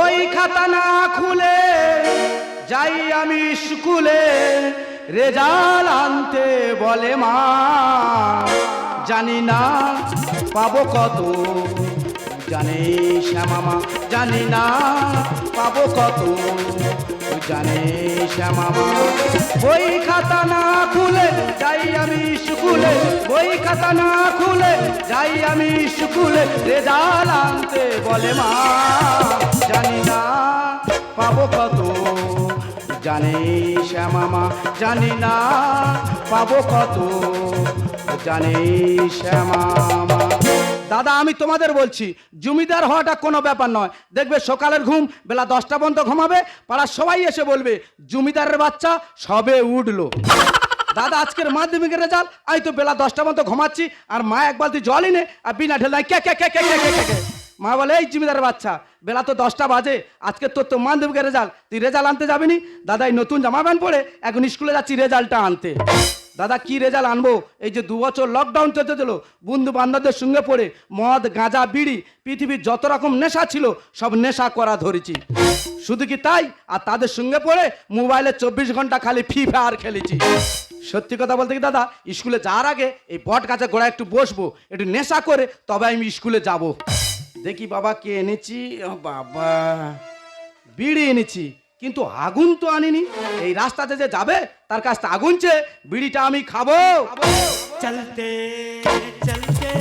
ওই খাতা না খুলে যাই আমি স্কুলে রেজাল আনতে বলে মা। জানি না পাবো কত জানি শ্যামামা, জানি না পাবো কত। জানে শ্যামামা বই খাতা না, খুলে যাই আমি স্কুলে। বই খাতা না খুলে, যাই আমি স্কুলে। রেজাল আনতে বলে মা, জানি না, পাবো কত, জানে শ্যামামা জানি না, পাবো কত, জানে শ্যামামা। দাদা, আমি তোমাদের বলছি, জমিদার হওয়াটা কোনো ব্যাপার নয়। দেখবে সকালের ঘুম, বেলা দশটা পর্যন্ত ঘুমাবে, পাড়ার সবাই এসে বলবে, জমিদারের বাচ্চা সবে উঠল। দাদা, আজকের মাধ্যমিকের রেজাল্ট আমি তো বেলা দশটা পর্যন্ত ঘুমাচ্ছি, আর মা এক বালতি জলই নে আর বিনা ঢেল নাই, কে কে কে কে কে কে কে মা বলে, এই জমিদারের বাচ্চা, বেলা তো দশটা বাজে, আজকে তোর তো মাধ্যমিকের রেজাল্ট তুই রেজাল্ট আনতে যাবিনি দাদা, এই নতুন জামা প্যান্ট পরে এখন স্কুলে যাচ্ছি রেজাল্টটা আনতে। দাদা, কি রেজাল্ট আনব? এই যে দু বছর লকডাউন চলতে দিল বন্ধু বান্ধবদের সঙ্গে পড়ে, মদ, গাঁজা, বিড়ি, পৃথিবীর যত রকম নেশা ছিল, সব নেশা করা ধরেছি। শুধু কি তাই? আর তাদের সঙ্গে পড়ে মোবাইলে চব্বিশ ঘণ্টা খালি ফ্রি ফায়ার খেলেছি। সত্যি কথা বলতে কি দাদা স্কুলে যাওয়ার আগে এই বট গাছে গোড়ায় একটু বসবো, একটু নেশা করে, তবে আমি স্কুলে যাব। দেখি বাবা, কে এনেছি? বাবা। বিড়ি এনেছি। কিন্তু আগুন তো আনিনি এই রাস্তাতে যে যাবে তার কাছ থেকে আগুন চেয়ে বিড়িটা আমি খাবো चलते चलते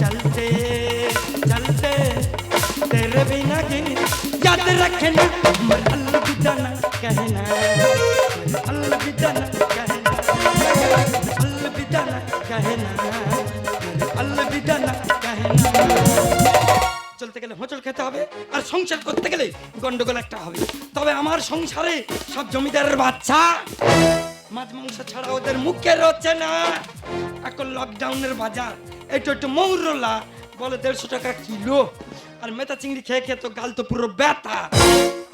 चलते चलते तेरे बिना की याद रखना मैं अलविदा न कहना চলতে খেতে হবে আর সংসার করতে গেলে গন্ডগোল একটা হবে। তবে আমার সংসারে সব জমিদারের বাচ্চা, মাছ মাংস ছাড়া ওদের মুখে রচ্ছে না। এখন লকডাউনের বাজার, একটু একটু মৌরলা বলে দেড়শো টাকা কিলো। আর মেথা চিংড়ি খেয়ে খেয়ে তো গাল তো পুরো ব্যথা।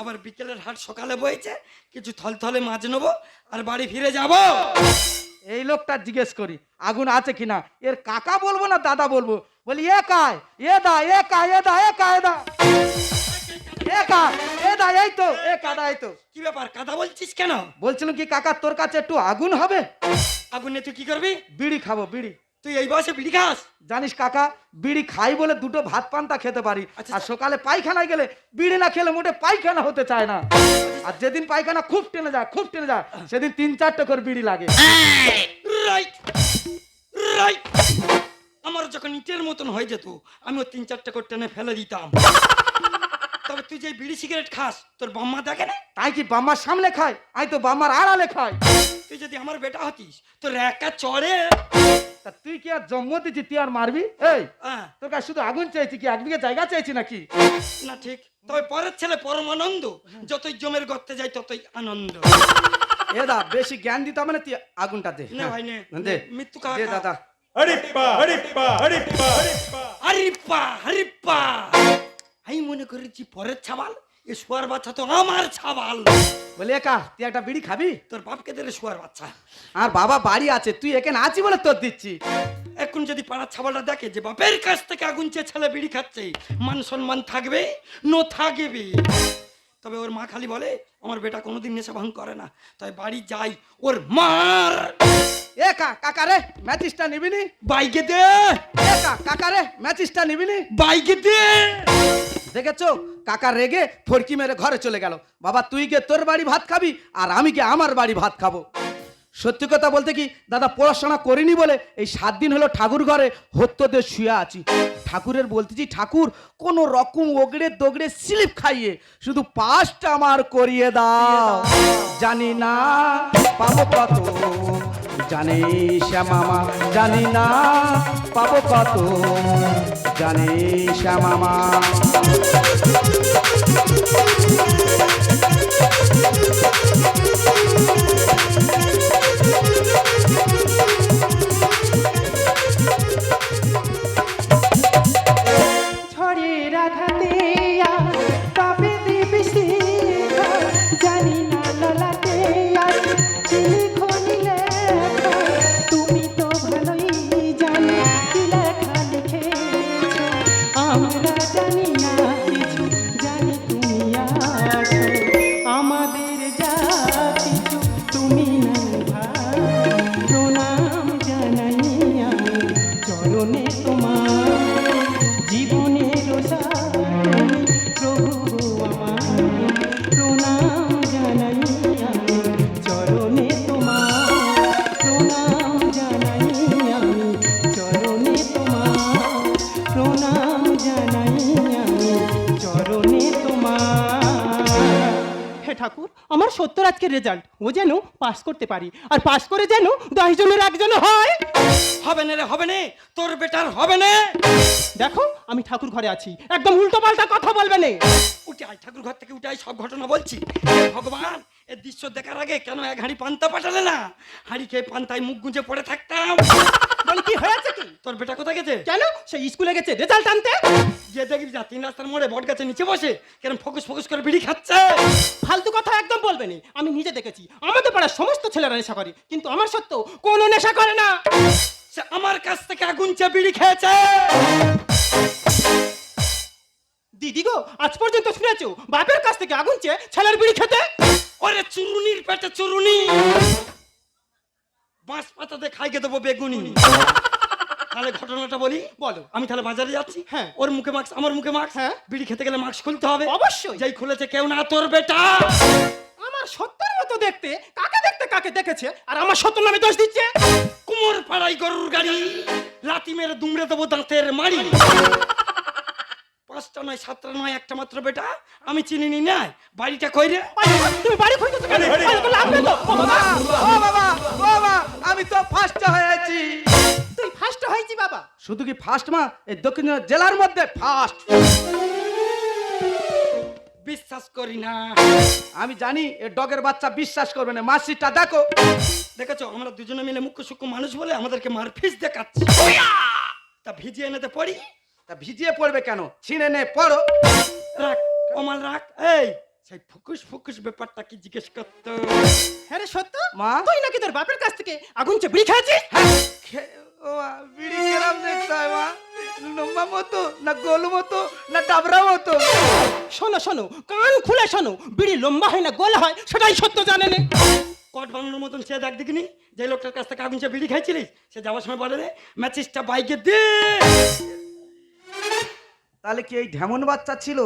আবার বিকেলের হাট সকালে বইছে, কিছু থলথলে মাছ নেব আর বাড়ি ফিরে যাব। এই লোকটা জিজ্ঞেস করি আগুন আছে কিনা? এর কাকা বলব না দাদা বলব? বলি এ কায় এ দা এ কা এ দা এ কা এ দা? এ কা এ দা এই তো এ কাদা এই তো। কি ব্যাপার কাদা বলছিস কেন? বলছিলাম কি কাকা তোর কাছে একটু আগুন হবে? আগুনে তুই কি করবি? বিড়ি খাব বিড়ি। তুই এই বয়সে বিড়ি খাস? জানিস কাকা বিড়ি খাই বলে দুটো ভাত পান্তা খেতে পারি। আচ্ছা, আর সকালে পায়খানায় গেলে বিড়ি না খেলে মোটে পায়খানা হতে চায় না। আর যেদিন পায়খানা খুব টেনে যায় খুব টেনে যায় সেদিন তিন চারটে করে বিড়ি লাগে। রাইট রাইট আমার যখন ইটের মতন হয়ে যেত আমিও তিন চারটে করে টেনে ফেলে দিতাম। তবে তুই যে বিড়ি সিগারেট খাস তোর বাম্মা দেখে না? তাই কি বাম্মার সামনে খায়? আমি তো বাম্মার আড়ালে খাই তুই যদি আমার বেটা হতিস তোর একা চড়ে তুই কি আর জন্ম দিচ্ছি তুই আর মারবি? এই তোর কাছে শুধু আগুন চাইছি কি? এক বিঘে জায়গা চাইছি নাকি? না ঠিক। তবে পরের ছেলে পরম আনন্দ যতই জমের গর্তে যাই ততই আনন্দ। এ দা বেশি জ্ঞান দিতে হবে না তুই আগুনটা দে। নে ভাই নে দে। মৃত্যু দে দাদা। হরিপ্পা হরিপ্পা হরিপ্পা হরিপ্পা। হরিপ্পা হরিপ্পা। আমি মনে করেছি পরের ছাবাল। এ শুয়ার বাচ্চা তো আমার ছাবাল বলে একা তুই একটা বিড়ি খাবি? তোর বাপকে দিলে শুয়ার বাচ্চা। আর বাবা বাড়ি আছে তুই এখানে আছি বলে তোর দিচ্ছি। এখন যদি পাড়ার ছাবালটা দেখে যে বাপের কাছ থেকে আগুন চেয়ে ছেলে বিড়ি খাচ্ছে মান সম্মান থাকবে? নো থাকবে। তবে ওর মা খালি বলে আমার বেটা কোনোদিন নেশা ভাঙ করে না তাই বাড়ি যাই ওর মার। এ কা কাকা রে ম্যাচিসটা নিবি নি? বাইকে দে। এ কাকা রে ম্যাচিসটা নিবি নি? বাইকে দে। দেখেছ কাকা রেগে ফরকি মেরে ঘরে চলে গেল। বাবা, তুই গে তোর বাড়ি ভাত খাবি আর আমি গে আমার বাড়ি ভাত খাব। সত্যি কথা বলতে কি, দাদা পড়াশোনা করিনি বলে এই সাত দিন হলো ঠাকুর ঘরে হত্যতে শুয়ে আছি। ঠাকুরের বলতেছি ঠাকুর, কোন রকম ওগড়ে দগড়ে স্লিপ খাইয়ে শুধু পাঁচটা আমার করিয়ে দাও। জানি না পাবো কত জানি শ্যামামা জানি না পাবো কত জানি শ্যামামা ঝড়ের আঘাতে তোমার। হে ঠাকুর আমার সত্তর আজকে রেজাল্ট ও যেন পাস করতে পারি। আর পাস করে যেন দশ জনের একজন হয়। হবে না রে হবে না। তোর বেটার হবে না। দেখো আমি ঠাকুর ঘরে আছি। একদম উল্টো পাল্টা কথা বলবে না। উঠে আয় ঠাকুর ঘর থেকে উঠে আয় সব ঘটনা বলছি। হে ভগবান এর দৃশ্য দেখার আগে কেন এক হাঁড়ি পান্তা পাঠালে না? হাঁড়ি খেয়ে পান্তায় মুখ গুঁজে পড়ে থাকতাম। বলি কি হয়েছে কি? তোর বেটা কোথায় গেছে? কেন? সে স্কুলে গেছে রেজাল্ট আনতে? গিয়ে দেখবি যা তিন রাস্তার মোড়ে বট গাছে নিচে বসে কেন ফোকাস ফোকাস করে বিড়ি খাচ্ছে। ফালতু কথা একদম বলবে না। আমি নিজে দেখেছি আমাদের পাড়ার সমস্ত ছেলেরা নেশা করে কিন্তু আমার সত্য কোনো নেশা করে না। সে আমার কাছ থেকে আগুন চেয়ে বিড়ি খেয়েছে। দিদি গো আজ পর্যন্ত শুনেছো বাপের কাছ থেকে আগুন চেয়ে ছেলের বিড়ি খেতে? ওরে চুরুনির পেটে চুরুনি। বাঁশ পাতাতে খাইকে দেবো বেগুনি। তাহলে ঘটনাটা বলি? বলো। আমি তাহলে বাজারে যাচ্ছি। হ্যাঁ। ওর মুখে মাস্ক আমার মুখে মাস্ক হ্যাঁ। বিড়ি খেতে গেলে মাস্ক খুলতে হবে। অবশ্যই। যাই খুলেছে কেউ না তোর বেটা। আমার সত্যের মতো দেখতে কাকে দেখতে কাকে দেখেছে আর আমার সত্য নামে দোষ দিচ্ছে? কুমোর পাড়াই গরুর গাড়ি লাতি মেরে দুমড়ে দেবো দাঁতের মারি পাঁচটা নয় সাতটা নয় একটা মাত্র বেটা। আমি চিনি নি। না বাড়িটা কই রে? তুমি বাড়ি কেন। বাড়ি তো লাগবে তো। ও বাবা, ও বাবা ও বাবা আমি তো ফার্স্ট হয়েছি। তুই ফার্স্ট হয়েছি বাবা। শুধু কি ফার্স্ট মা? এই দক্ষিণ জেলার মধ্যে ফার্স্ট। বিশ্বাস করি না। আমি জানি এ ডগের বাচ্চা বিশ্বাস করবে না। মাসিটা দেখো। দেখেছ? আমরা দুজনে মিলে মুখ্য সূক্ষ্ম মানুষ বলে আমাদেরকে মারফিস দেখাচ্ছে। তা ভিজিয়ে এনেতে পড়ি? তা ভিজিয়ে পড়বে কেন? ছিঁড়ে নে পড়ো। রাখ কমাল রাখ। এই সেই ফুকুস ফুকুস ব্যাপারটা কি জিজ্ঞেস করতো? হ্যাঁ রে সত্য মা? তুই নাকি তোর বাপের কাছ থেকে আগুন চেয়ে বিড়ি খেয়েছিস? খে- ও বিড়ি কেরাম দেখতে হয় মা। লম্বা মতো না গোল মতো না ডাবরা মতো। শোনো শোনো কান খুলে শোনো বিড়ি লম্বা হয় না গোল হয় সেটাই সত্য জানে না। কট বানানোর মতন সে দেখ দেখিনি যে লোকটার কাছ থেকে আগুন সে বিড়ি খাইছিলিস সে যাওয়ার সময় বলে রে ম্যাচিসটা বাইকে দে। তাহলে কি এই ঢেমন বাচ্চা ছিল?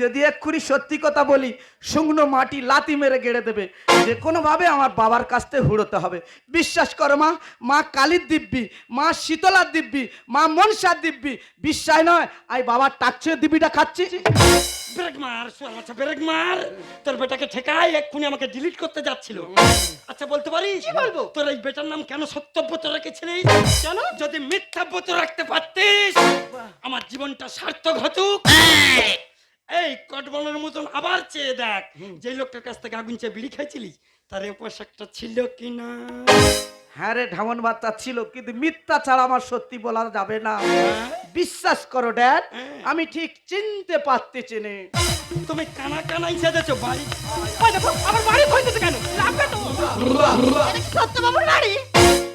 যদি এক্ষুনি সত্যি কথা বলি শুকনো মাটি লাতি মেরে গেড়ে দেবে। যে কোনোভাবে আমার বাবার কাছ থেকে হুড়োতে হবে। বিশ্বাস করো মা মা কালীর দিব্যি মা শীতলার দিব্যি মা মনসার দিব্যি। বিশ্বাস নয় আই বাবার টাকছে দিব্যিটা খাচ্ছি। ব্রেক মার আচ্ছা ব্রেক মার। তোর বেটাকে ঠেকাই এক্ষুনি আমাকে ডিলিট করতে যাচ্ছিল। আচ্ছা বলতে পারিস? কি বলব? তোর এই বেটার নাম কেন সত্যব্রত রেখেছিলিস? কেন? যদি মিথ্যাব্রত রাখতে পারতিস আমার জীবনটা সার্থক হতুক এই। কটবনের মতন আবার চেয়ে দেখ যে লোকটার কাছ থেকে আগুন চেয়ে বিড়ি খাইছিলিস তার পোশাকটা ছিল কিনা? হ্যাঁ রে ঢেমন বাচ্চা ছিল কিন্তু মিথ্যা ছাড়া আমার সত্যি বলা যাবে না। বিশ্বাস করো ড্যাড আমি ঠিক চিনতে পারতেছি নে। তুমি কানা কানাই সেজেছো বাড়ি। ওই দেখো আমার বাড়ি কেন? লাগবে তো সত্য বাবুর বাড়ি?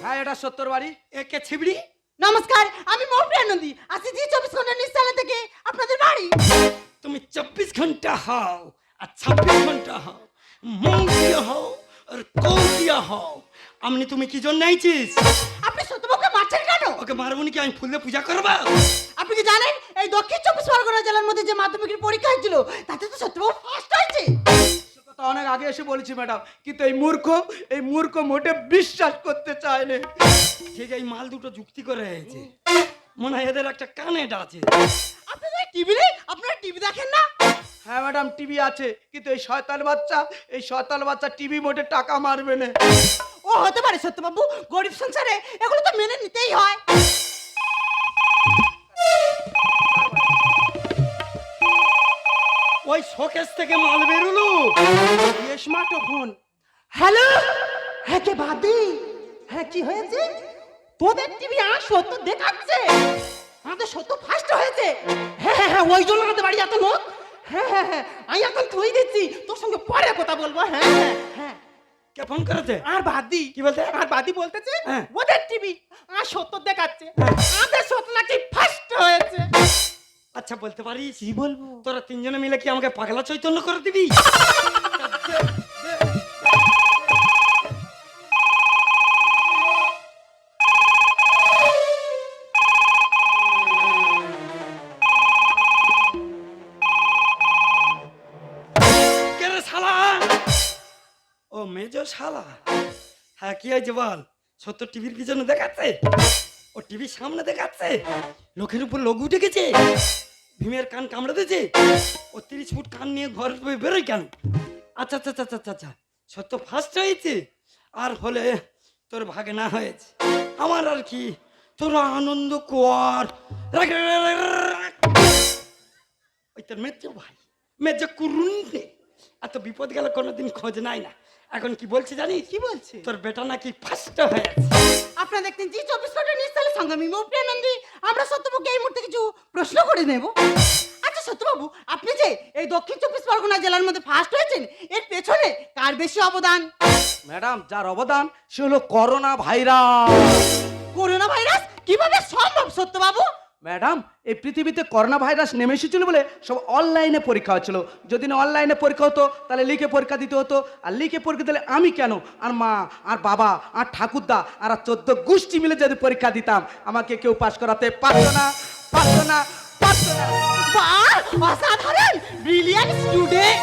হ্যাঁ এটা সত্তর বাড়ি। একে ছিবড়ি? নমস্কার আমি মৌপ্রিয়া নন্দী আসি জি চব্বিশ ঘণ্টা নিশ্চালা থেকে আপনাদের বাড়ি। তুমি চব্বিশ ঘণ্টা হও আর ছাব্বিশ ঘণ্টা হও মৌকিয়া হও আর কৌকিয়া হও। আমনি তুমি কি জন্য আইছিস? আপনি সত্যবাবুকে মারছেন কেন? ওকে মারবনি কি? আমি ফুলে পূজা করবা? আপনি কি জানেন এই দক্ষিণ চব্বিশ পরগনা জেলার মধ্যে যে মাধ্যমিকের পরীক্ষা হয়েছিল তাতে তো সত্যবাবু ফার্স্ট হয়েছে। কথা অনেক আগে এসে বলেছি ম্যাডাম কিন্তু এই মূর্খ এই মূর্খ মোটে বিশ্বাস করতে চায় না। ঠিক এই মাল দুটো যুক্তি করে হয়েছে মনে হয় এদের একটা কানেট আছে। আপনারা টিভি নেই আপনারা টিভি দেখেন না? হ্যাঁ ম্যাডাম টিভি আছে কিন্তু এই শয়তান বাচ্চা এই শয়তান বাচ্চা টিভি মোটে টাকা মারবে না। ও হতে পারে সত্যবাবু গরিব সংসারে এগুলো তো মেনে নিতেই হয়। শোকেস থেকে মাল বেরোলো। Smartphone hello? হ্যাঁ কে বাদি? হ্যাঁ কি হয়েছে? তোদের টিভি আর সত্য দেখাচ্ছে? আমাদের সত্য ফার্স্ট হয়েছে? হ্যাঁ হ্যাঁ হ্যাঁ ওই জন্য আমাদের বাড়ি এত লোক হ্যাঁ হ্যাঁ হ্যাঁ আমি এখন তুই দিচ্ছি। তোর সঙ্গে পরে কথা বলব। হ্যাঁ হ্যাঁ হ্যাঁ। কে ফোন করেছে? আর বাদি? কি বলতে? আর বাদি বলতেছে হ্যাঁ। ওদের টিভি আর সত্য দেখাচ্ছে। আমাদের সত্য নাকি ফার্স্ট হয়েছে? আচ্ছা বলতে পারিস? কি বলব? তোরা তিনজনে মিলে কি আমাকে পাগলা চৈতন্য করে দিবি? শালা? ও মেজো শালা। হ্যাঁ কি হয়েছে বল? সত্য টিভির পিছনে দেখাচ্ছে? ও টিভির সামনে দেখাচ্ছে? লোকের উপর লোক উঠে গেছে? ভীমের কান কামড়ে দিয়েছে ও তিরিশ ফুট কান নিয়ে ঘর বেরোয় কেন? আচ্ছা আচ্ছা আচ্ছা আচ্ছা আচ্ছা সত্য ফার্স্ট হয়েছে আর হলে তোর ভাগে না হয়েছে। আমার আর কি? তোর আনন্দ কর। ওই তোর মেজ ভাই, মেজ কুরুন্ডে। এত বিপদ গেলে কোনোদিন খোঁজ নাই না। এখন কি বলছে জানিস? কি বলছে? তোর বেটা নাকি ফার্স্ট হয়েছে আপনারা দেখতেন জি চব্বিশ ঘণ্টা নিউজ চ্যানেল সংগ্রামী মৌপ্রিয়ানন্দী আমরা সত্যবাবুকে এই মুহূর্তে কিছু প্রশ্ন করে নেব। আচ্ছা সত্যবাবু আপনি যে এই দক্ষিণ চব্বিশ পরগনা জেলার মধ্যে ফার্স্ট হয়েছেন এর পেছনে কার বেশি অবদান? ম্যাডাম যার অবদান সে হলো করোনা ভাইরাস। Corona virus? কীভাবে সম্ভব সত্যবাবু? ম্যাডাম এই পৃথিবীতে করোনা ভাইরাস নেমে এসেছিল বলে সব অনলাইনে পরীক্ষা হচ্ছিল। যদি না অনলাইনে পরীক্ষা হতো তাহলে লিখে পরীক্ষা দিতে হতো। আর লিখে পরীক্ষা দিলে আমি কেন? আর মা আর বাবা আর ঠাকুরদা আর চোদ্দ গোষ্ঠী মিলে যদি পরীক্ষা দিতাম আমাকে কেউ পাশ করাতে পারতো না পারতো না পারতো না। বাহ অসাধারণ! ব্রিলিয়ান্ট স্টুডেন্ট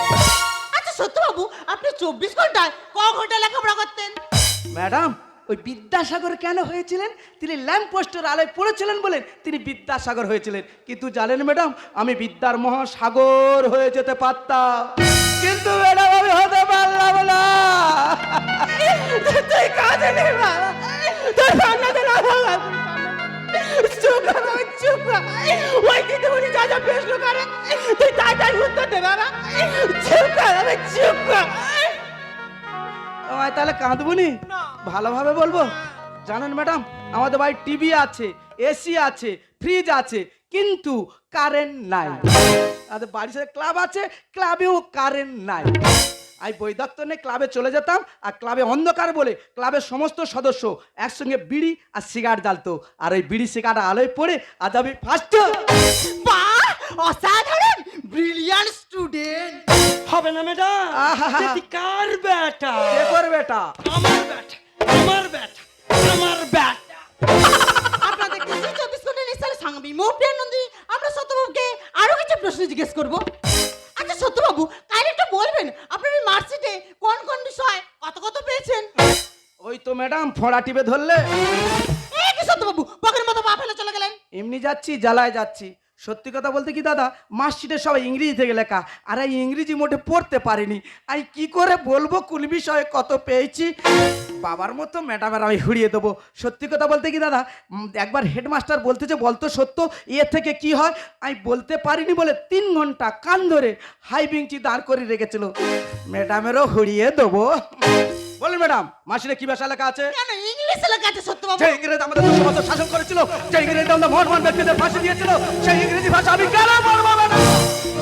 আচ্ছা সত্যবাবু আপনি চব্বিশ ঘন্টায় ক ঘণ্টা লেখাপড়া করতেন? ম্যাডাম ওই বিদ্যাসাগর কেন হয়েছিলেন? তিনি ল্যাম্প পোস্টের আলোয় পড়েছিলেন বলেন তিনি বিদ্যাসাগর হয়েছিলেন। কিন্তু জানেন ম্যাডাম, আমি বিদ্যার মহাসাগর হয়ে যেতে পারতাম। কিন্তু ম্যাডাম, আমি হতে পারলাম না। চুপ চুপ কর। তুই দে আমায় তাহলে কাঁদবনি? ভালোভাবে বলব? জানেন ম্যাডাম আমাদের বাড়ি টিভি আছে এসি আছে ফ্রিজ আছে কিন্তু কারেন্ট নাই। আমাদের বাড়ির সাথে ক্লাব আছে ক্লাবেও কারেন্ট নাই। আমি নিয়ে ক্লাবে চলে যেতাম আর ক্লাবে অন্ধকার বলে ক্লাবের সমস্ত সদস্য একসঙ্গে বিড়ি আর সিগারেট জ্বালতো। আর ওই বিড়ি সিগারেট আলোয় পড়ে আজ আমি ফার্স্ট অসাধারণ! Brilliant student! হবে না ম্যাডাম। সেটি কার বেটা কে এটা আমার বেটা আমার বেটা আমার বেটা আপনাদের কৃষি চব্বিশ ঘণ্টা নিশ্চয় সাংবি মৌপ্রিয়ানন্দী আমরা সত্যবাবুকে আরও কিছু প্রশ্ন জিজ্ঞেস করব। আচ্ছা সত্যবাবু কাল একটু বলবেন আপনার এই মার্কশিটে কোন কোন বিষয় কত কত পেয়েছেন? ওই তো ম্যাডাম ফোড়া টিপে ধরলে। এই কি সত্যবাবু পকের মতো পা ফেলে চলে গেলেন? এমনি যাচ্ছি জ্বালায় যাচ্ছি। সত্যি কথা বলতে কি দাদা? মার্কশিটে সবাই ইংরেজি থেকে লেখা। আর এই ইংরেজি মোটে পড়তে পারিনি। আমি কি করে বলব? কোন বিষয়ে কত পেয়েছি? বাবার মতো ম্যাডামের আমি হুড়িয়ে দেবো। সত্যি কথা বলতে কি দাদা? একবার হেডমাস্টার বলতেছে বলতো সত্য এর থেকে কি হয়? আমি বলতে পারিনি বলে তিন ঘণ্টা কান ধরে হাই বেঞ্চি দাঁড় করে রেখেছিল। ম্যাডামেরও হুড়িয়ে দেবো। বলুন ম্যাডাম মাসিরে কি ভাষা লেখা আছে? কেন ইংলিশে লেখা আছে সত্যবাবু যে ইংরেজ আমাদের দুশো বছর শাসন করেছিল সেই ইংরেজ আমাদের মহান ব্যক্তিদের ফাঁসি দিয়েছিল সেই ইংরেজি ভাষা আমি কেন বলব না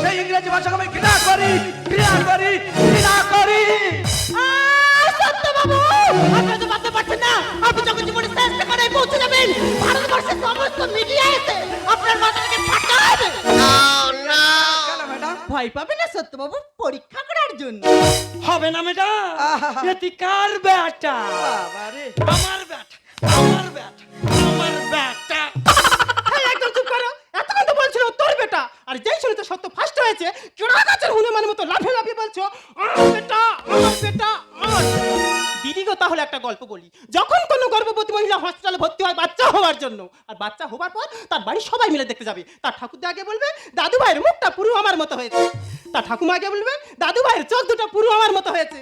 সেই ইংরেজি ভাষা আমি ঘৃণা করি ঘৃণা করি ঘৃণা করি। আহ, সত্যবাবু আপনি তো ভাবতে পারছেন না আপনি যখন জীবনে চেষ্টা করে পৌঁছে যাবেন ভারতবর্ষের সমস্ত মিডিয়া এসে আপনার মাথাটাকে কেন ম্যাডাম ভয় পাবে না সত্যবাবু? পরীক্ষা করার জন্য। হবে না ম্যাডাম। এটি কার বেটা বাবারে। আমার বেটা আমার বেটা আমার বেটা এই, একদম চুপ করো। এতক্ষণ তো বলছিল তোর বেটা। আর যেই শুনে সত্য ফার্স্ট হয়েছে চোরা গাছের হনুমান মতো লাফে লাফিয়ে বলছো, আমার বেটা আমার বেটা, আমার দিদি গো তাহলে একটা গল্প বলি। যখন কোনো গর্ভবতী মহিলা হসপিটালে ভর্তি হয় বাচ্চা হওয়ার জন্য, আর বাচ্চা হওয়ার পর তার বাড়ির সবাই মিলে দেখতে যাবে। তার ঠাকুরদা আগে বলবে, দাদু ভাইয়ের মুখটা পুরো আমার মতো হয়েছে। তার ঠাকুমা আগে বলবে, দাদু ভাইয়ের চোখ দুটো পুরো আমার মতো হয়েছে।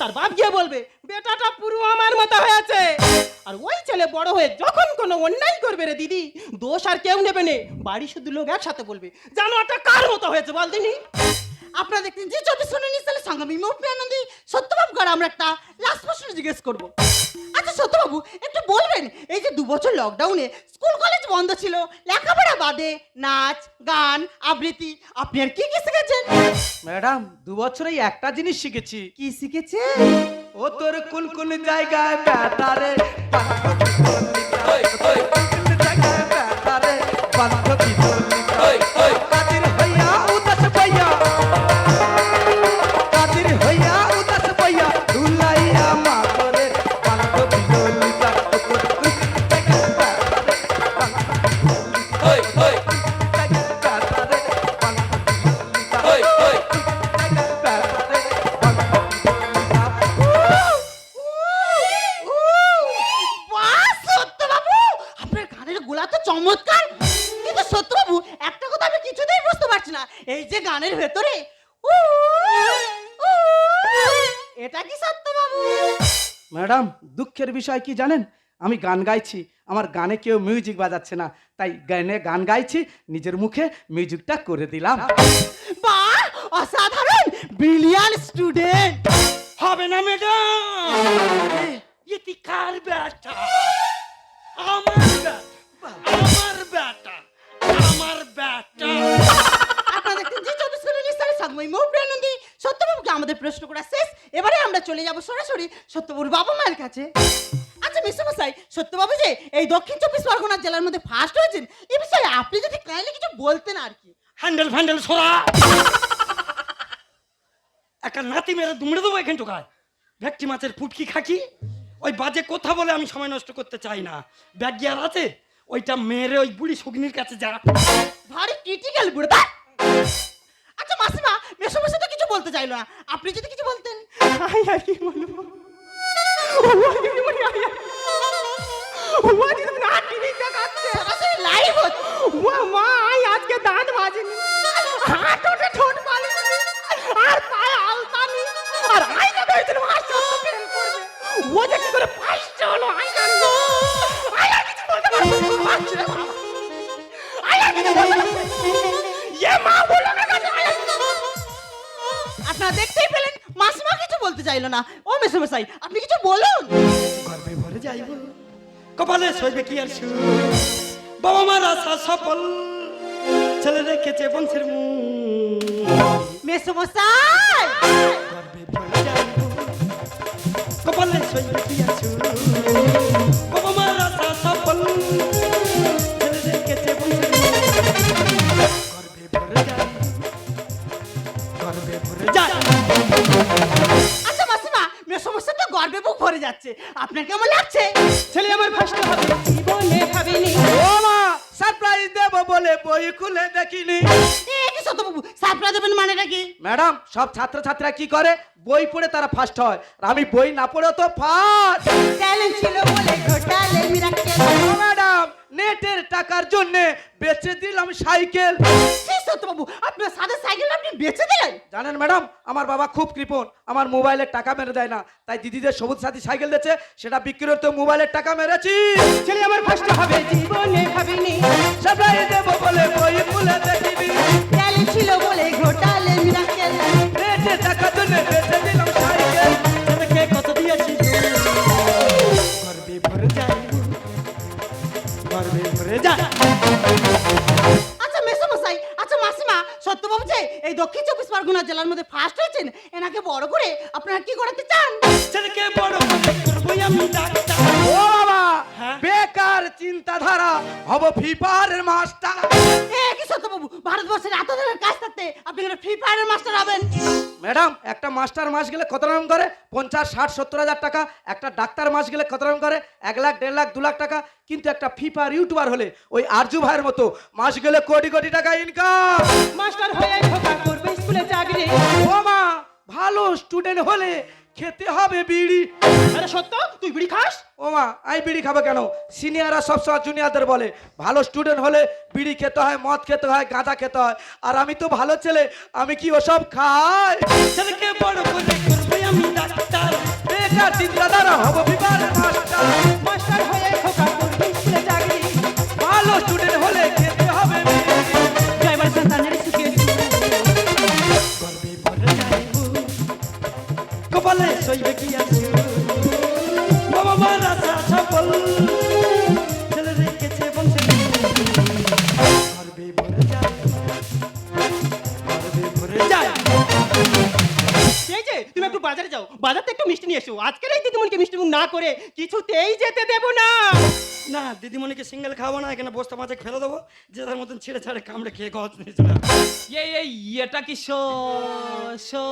তার বাপ গিয়ে বলবে, বেটাটা পুরো আমার মতো হয়েছে। আর ওই ছেলে বড় হয়ে যখন কোনো অন্যায় করবে রে দিদি, দোষ আর কেউ নেবে নে। বাড়ি শুধু লোক একসাথে বলবে, জানো একটা কার মতো হয়েছে বল দিনি? আপনারা দেখতেন যে চব্বিশ ঘণ্টা নিশ্চলে সংগ্রামী মৌপ্রিয়ানন্দী সত্যবাবু কার আমরা একটা লাস্ট প্রশ্ন জিজ্ঞেস করব। আচ্ছা সত্যবাবু একটু বলবেন এই যে দু বছর লকডাউনে স্কুল কলেজ বন্ধ ছিল লেখাপড়া বাদে নাচ গান আবৃত্তি আপনি আর কি কি শিখেছেন? ম্যাডাম দু বছরেই একটা জিনিস শিখেছি। কি শিখেছে? ও তোর কোন কোন জায়গায় বেটারে বান্ধবী জায়গায় বেটারে বান্ধবী কাদির বিষয় কি জানেন? আমি গান গাইছি, আমার গানে কেউ মিউজিক বাজাচ্ছে না, তাই গানে গান গাইছি, নিজের মুখে মিউজিকটা করে দিলাম। অসাধারণ! ব্রিলিয়ান স্টুডেন্ট হবে না ম্যাডাম কার আমার বেটা আমার বেটা আমার বেটা আপনারা দেখছেন জি চব্বিশ ঘণ্টা নিস্তারের সঙ্গময় মৌপ্রানন্দী সত্যবাবুকে আমাদের প্রশ্ন করা শেষ। এবারে আমরা চলে যাব সরাসরি সত্যবাবুর বাবা মায়ের কাছে। আচ্ছা মিস্টার মশাই সত্যবাবু যে এই দক্ষিণ চব্বিশ পরগনা জেলার মধ্যে ফার্স্ট হয়েছেন এ বিষয়ে আপনি যদি কাইন্ডলি কিছু বলতেন আর কি। হ্যান্ডেল ফ্যান্ডেল সরা! একটা নাতি মেরে দুমড়ে দেবো এখান টোকায়। ভেটকি মাছের পুটকি খাকি ওই বাজে কথা বলে আমি সময় নষ্ট করতে চাই না। ব্যাগ গিয়ার আছে ওইটা মেরে ওই বুড়ি শগ্নির কাছে যা। ভারী ক্রিটিক্যাল বুড়ো তা। আচ্ছা মাসিমা বলতে চাইলো না। আপনি যদি কিছু বলতেন। আই আর কি বলব? ও দিদিমণি আই আর ও দিদিমণি আর টিভি দেখাচ্ছে সরাসরি লাইভ হচ্ছে। ও মা আই আজকে দাঁত ঠোঁট বালিনি। আর পায়ে আলতানি আর আই না কইছিল আর সত্য ফেল করবে। ও যে কি করে চাইলো না। ও মেসো মশাই আপনি কিছু বলুন? গর্বে ভরে যাইব কপালে সইবে কি আর সুর? বাবা মার আশা সফল ছেলে রেখেছে বংশের মুখ মেসো মশাই! গর্বে ভরে যাইব কপালে সইবে কি আর সুর? যাচ্ছে আপনার কেমন লাগছে? ছেলে আমার ফার্স্ট হবে জীবনে ভাবিনি? ও মা সারপ্রাইজ দেবো বলে বই খুলে দেখিনি। এ কি সত্যবাবু সারপ্রাইজ দেবেন মানেটা কি? ম্যাডাম সব ছাত্রছাত্রীরা কি করে? বই পড়ে তারা ফার্স্ট হয় আর আমি বই না পড়েও তো ফার্স্ট ট্যালেন্ট ছিল বলে ঘোটালে মিরাক্কেল ম্যাডাম নেটের টাকার জন্য বেচে দিলাম সাইকেল। সে সত্যবাবু আপনার সাদা সাইকেল আপনি বেচে দিলেন? জানেন ম্যাডাম আমার বাবা খুব কৃপণ আমার মোবাইলের টাকা মেরে দেয় না। তাই দিদিদের সবুজ সাথী সাইকেল দিচ্ছে সেটা বিক্রি করতে মোবাইলের টাকা মেরেছি। ছেলে আমার কষ্ট হবে জীবনে ভাবিনি। সবাই দেব বলে বই ফুলে দেখিবি। ছিল বলে ঘোটালে মিরাকেল নেটের টাকা তুলে বেচে দিলাম। যে এই দক্ষিণ চব্বিশ পরগনা জেলার মধ্যে ফার্স্ট হয়েছেন এনাকে বড় করে আপনারা কি করাতে চান ছেলেকে বড় করে করব আমি ডাক্তার ও বাবা? বেকার চিন্তাধারা হব ফিফারের মাস্টার। এ কি সত্যবাবু ভারতবর্ষের এত ধরনের কাজ থাকতে আপনি কেন ফ্রি ফায়ারের মাস্টার হবেন। ম্যাডাম একটা মাস্টার মাস গেলে কত রকম করে? পঞ্চাশ ষাট সত্তর হাজার টাকা। একটা ডাক্তার মাস গেলে কত রকম করে? এক লাখ দেড় লাখ দু লাখ টাকা। কিন্তু একটা ফিফার ইউটিউবার হলে ওই আরজু ভাইয়ের মতো মাস গেলে কোটি কোটি টাকা ইনকাম মাস্টার হয়ে করবে স্কুলে চাকরি। ও মা ভালো স্টুডেন্ট হলে খেতে হবে বিড়ি। আরে সত্য তুই বিড়ি খাস? ও মা আমি বিড়ি খাব কেন? সিনিয়ররা সবসময় জুনিয়রদের বলে ভালো স্টুডেন্ট হলে বিড়ি খেতে হয় মদ খেতে হয় গাঁজা খেতে হয়। আর আমি তো ভালো ছেলে আমি কি ওসব খাই? ছেলেকে বড় করে করব আমি ডাক্তার। বেকার চিন্তাধারা হব ফিফারের মাস্টার। মাস্টার হয়ে ঢোকা করবে স্কুলে চাকরি ভালো স্টুডেন্ট হলে খেতে হবে কপালে চইবে কি আছে বাবা রেখেছে বংশে ভরে যায়। ভরে যায়। এই যে, তুমি একটু বাজারে যাও। বাজার থেকে একটু মিষ্টি নিয়ে এসো। আজকে এই দিদিমণিকে মিষ্টি মুখ না করে কিছুতেই যেতে দেবো না। না দিদিমণিকে সিঙ্গেল খাব না এখানে বস্তা মাঝে ফেলে দেবো যে তার মতন ছেড়ে ছাড়ে কামড়ে খেয়ে খাওয়া এই এই এটা কি? শো শো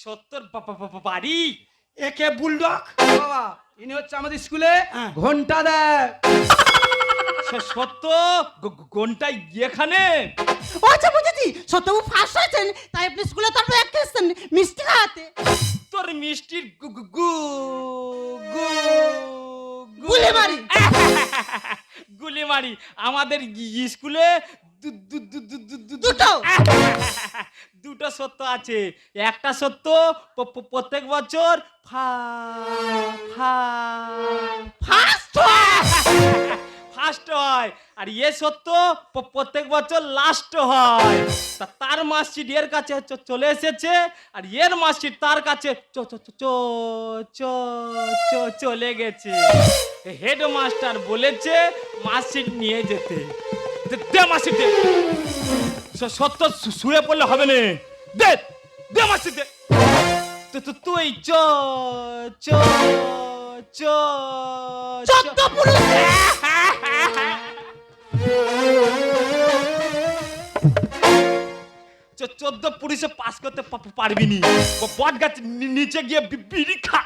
সত্তর বাড়ি। একে বুলডক বাবা ইনি হচ্ছে আমাদের স্কুলে হ্যাঁ। ঘণ্টা দেয় স- সত্য? ঘন্টায় এখানে? ও আচ্ছা বুঝেছি। সত্যবাবু ফার্স্ট হয়েছেন তাই আপনি স্কুলে তারপরে এক এসেছেন মিষ্টি খাওয়াতে। তোর মিষ্টির গু গু গু গুলি মারি। গুলি মারি আমাদের স্কুলে দুটো। দুটো সত্য আছে। একটা সত্য প্রত্যেক বছর ফা ফা। ফার্স্ট ফার্স্ট হয় আর এ সত্য প্রত্যেক বছর লাস্ট হয়। তা তার মার্কশিট এর কাছে চলে এসেছে আর এর মার্কশিট তার কাছে চ- চ- চ- চ- চ- চ- চলে গেছে। হেডমাস্টার বলেছে মার্কশিট নিয়ে যেতে। দে- মার্কশিট দে। সত্য শুয়ে পড়লে হবে না। দে দে মার্কশিট দে। তুই চ চ চ সত্য পুরুষ। চোদ্দ পুলিশে পাস করতে পারবি নি বট গাছ নিচে গিয়ে বিড়ি খা।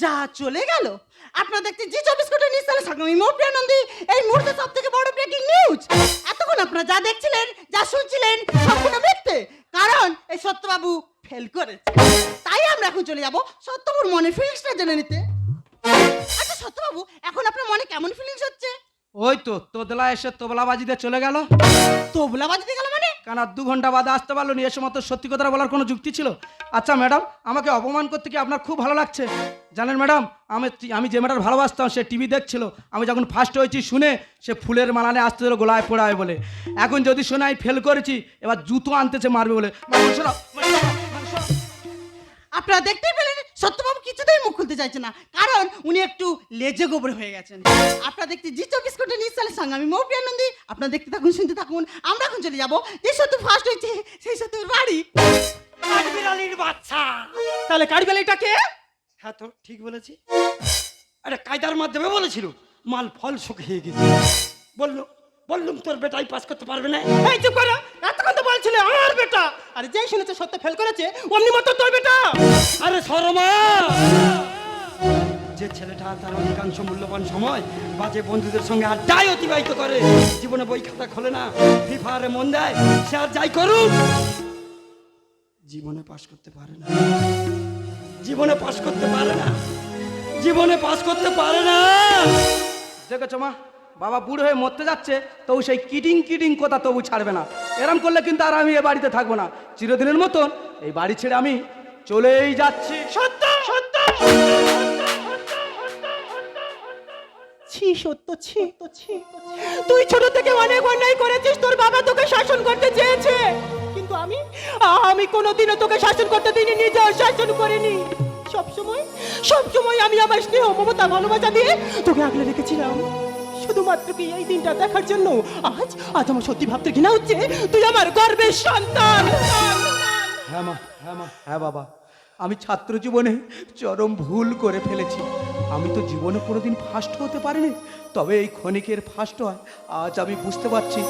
যা চলে গেল। আপনারা দেখতে জি চব্বিশ ঘণ্টা নিউজ চ্যানেল সংগ্রামী নন্দী। এই মুহূর্তে সব থেকে বড় ব্রেকিং নিউজ এতক্ষণ আপনারা যা দেখছিলেন, যা শুনছিলেন, সম্পূর্ণ মিথ্যে কারণ এই সত্যবাবু ফেল করেছে। তাই আমরা এখন চলে যাব সত্যবাবুর মনে ফিলিংসটা জেনে নিতে। আচ্ছা সত্যবাবু, এখন আপনার মনে কেমন ফিলিংস হচ্ছে? ওই তো তোদলা এসে তোবলা বাজিতে চলে গেল। তোবলা বাজতে গেল মানে? কেন দু ঘণ্টা বাদে আসতে পারল নি এ সময় তো সত্যি কথা বলার কোনো যুক্তি ছিল? আচ্ছা ম্যাডাম আমাকে অপমান করতে কি আপনার খুব ভালো লাগছে? জানেন ম্যাডাম আমি আমি যে ম্যাডাম ভালোবাসতাম সে টিভি দেখছিল আমি যখন ফার্স্ট হয়েছি শুনে সে ফুলের মালানে আসতে ছিল গোলায় পোড়ায় বলে। এখন যদি শুনে আমি ফেল করেছি এবার জুতো আনতেছে মারবে বলে। আপনারা দেখতেই পেলেন সত্যবাবু কিছুতেই মুখ খুলতে চাইছে না। কারণ উনি একটু লেজে গোবর হয়ে গেছেন। আপনারা দেখতে জি চব্বিশ ঘণ্টা নিউজ চ্যানেল সঙ্গে। আমি মৌপি আনন্দি। আপনারা দেখতে থাকুন শুনতে থাকুন। আমরা এখন চলে যাব যে সত্য ফার্স্ট হয়েছে সেই সত্যর বাড়ি। কাঠবিড়ালির বাচ্চা। তাহলে কাঠবেলাইটাকে হ্যাঁ তো ঠিক বলেছি। আরে কায়দার মাধ্যমে বলেছিল মাল ফল শুকিয়ে গেছে। বলল বললুম তোর বেটাই পাস করতে পারবে না। এই চুপ করো এতক্ষণ তো বলছিলে আমার বেটা! আর যেই শুনেছে সত্য ফেল করেছে অমনি মতো তোর বেটা! আরে সরমা যে ছেলেটা তার অধিকাংশ মূল্যবান সময় বাজে বন্ধুদের সঙ্গে আড্ডায় অতিবাহিত করে জীবনে বই খাতা খোলে না ফ্রি ফায়ারে মন দেয় সে আর যাই করুক! জীবনে পাস করতে পারে না। জীবনে পাস করতে পারে না। জীবনে পাস করতে পারে না। দেখেছ মা? বাবা বুড়ো হয়ে মরতে যাচ্ছে তবু সেই কিডিং কিডিং কথা তবু ছাড়বে না। এরম করলে কিন্তু আর আমি এ বাড়িতে থাকব না। চিরদিনের মতন এই বাড়ি ছেড়ে আমি চলেই যাচ্ছি। সত্য সত্য ছি সত্য ছি ছি। তুই ছোট থেকে অনেক অন্যায় করেছিস তোর বাবা তোকে শাসন করতে চেয়েছে। কিন্তু আমি আমি কোনোদিনও তোকে শাসন করতে দিইনি নিজেও শাসন করিনি। সবসময় সবসময় আমি আমার স্নেহ মমতা ভালোবাসা দিয়ে তোকে আগলে রেখেছিলাম। শুধুমাত্র কি এই দিনটা দেখার জন্য? আজ আজ আমার সত্যি ভাবতে ঘৃণা হচ্ছে। তুই আমার গর্বের সন্তান। হ্যাঁ মা হ্যাঁ হ্যাঁ বাবা। আমি ছাত্র জীবনে চরম ভুল করে ফেলেছি। আমি তো জীবনে কোনোদিন ফার্স্ট হতে পারিনি। তবে এই ক্ষণিকের ফার্স্ট হয় আজ আমি বুঝতে পারছি,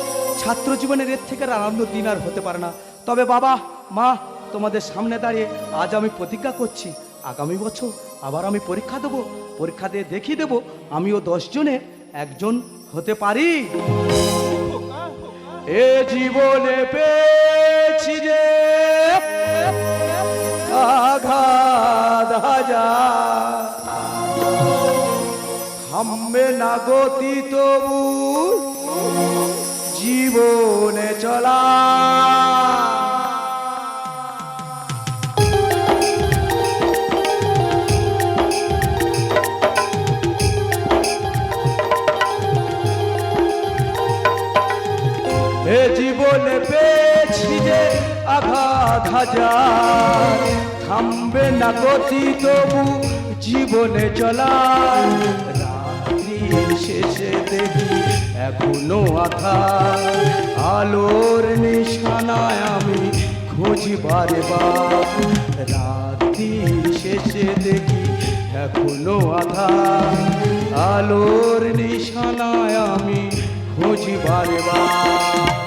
ছাত্র জীবনের এর থেকে আনন্দ দিন আর হতে পারে না। তবে বাবা, মা, তোমাদের সামনে দাঁড়িয়ে আজ আমি প্রতিজ্ঞা করছি, আগামী বছর আবার আমি পরীক্ষা দেবো, পরীক্ষা দিয়ে দেখিয়ে দেবো, আমিও দশজনে একজন হতে পারি? এ জীবনে পেয়েছি যে আঘাত হাজার। না গতি তবু জীবনে চলা। হাজার। থামবে না গতি তবু, জীবনে চলা রাত্রির শেষে দেখি এখনও আধার। আলোর নিশানায় আমি খুঁজি বারে বার রাত্রির শেষে দেখি এখনও আধার। আলোর নিশানায় আমি খুঁজি বারে বার